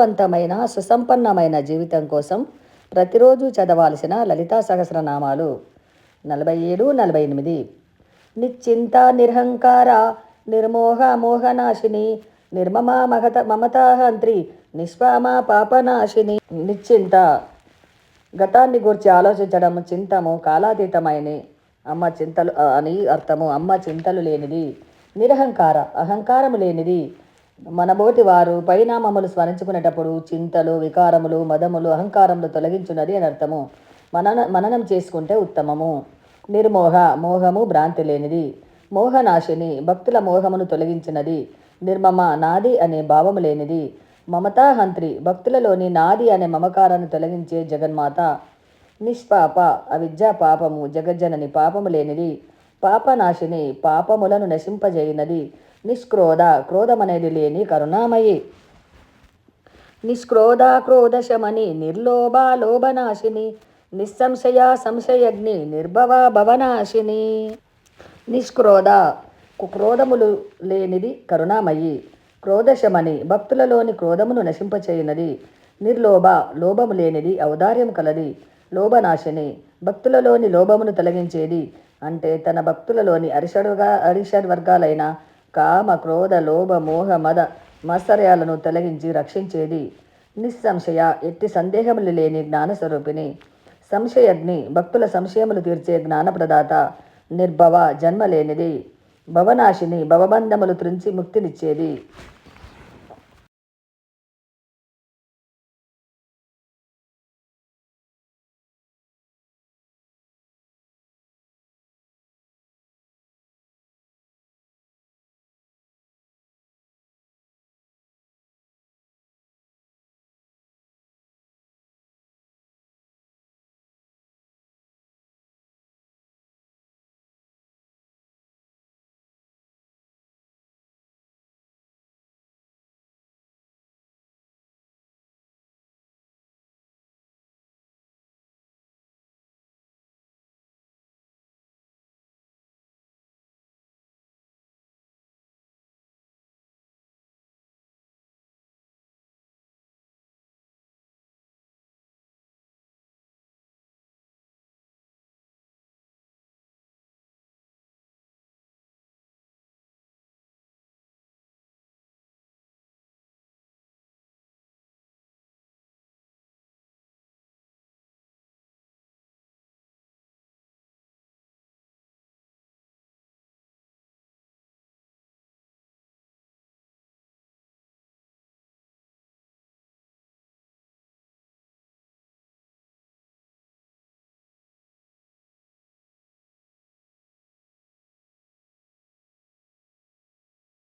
వంతమైన సుసంపన్నమైన జీవితం కోసం ప్రతిరోజు చదవాల్సిన లలితా సహస్రనామాలు. నలభై ఏడు నలభై ఎనిమిది నిశ్చింత నిర్హంకార నిర్మోహ మోహనాశిని నిర్మమా మహత మమతాహంత్రి నిష్పామా పాపనాశిని. నిశ్చింత. గతాన్ని గురించి ఆలోచించడం చింతము కాలాతీతమైన అమ్మ చింతలు అని అర్థము. అమ్మ చింతలు లేనిది. నిరహంకార అహంకారము లేనిది. మనబోటి వారు పరిణామములు స్మరించుకునేటప్పుడు చింతలు వికారములు మదములు అహంకారములు తొలగించున్నది అని అర్థము. మనన మననం చేసుకుంటే ఉత్తమము. నిర్మోహ మోహము భ్రాంతి లేనిది. మోహనాశిని భక్తుల మోహమును తొలగించినది. నిర్మమ నాది అనే భావము లేనిది. మమతాహంత్రి భక్తులలోని నాది అనే మమకారాన్ని తొలగించే జగన్మాత. నిష్పాప అవిద్యా పాపము జగజ్జనని పాపము లేనిది. పాపనాశిని పాపములను నశింపజేయినది. నిష్క్రోధ క్రోధమనేది లేని కరుణామయి. నిష్క్రోధ క్రోధశమని నిర్లోభ లోభనాశిని. నిస్సంశయ సంశయగ్ని నిర్భవ భవనాశిని. నిష్క్రోధ క్రోధములు లేనిది కరుణామయి. క్రోధశమని భక్తులలోని క్రోధమును నశింపచేయునది. నిర్లోభ లోభము లేనిది ఔదార్యం కలది. లోభనాశిని భక్తులలోని లోభమును తొలగించేది. అంటే తన భక్తులలోని అరిషడుగా అరిషడ్ వర్గాలైన కామ క్రోధ లోభ మోహ మద మత్సర్యాలను తొలగించి రక్షించేది. నిస్సంశయ ఎట్టి సందేహములు లేని జ్ఞానస్వరూపిణి. సంశయజ్ఞి భక్తుల సంశయములు తీర్చే జ్ఞానప్రదాత. నిర్భవ జన్మ లేనిది. భవనాశిని భవబంధములు త్రుంచి ముక్తినిచ్చేది.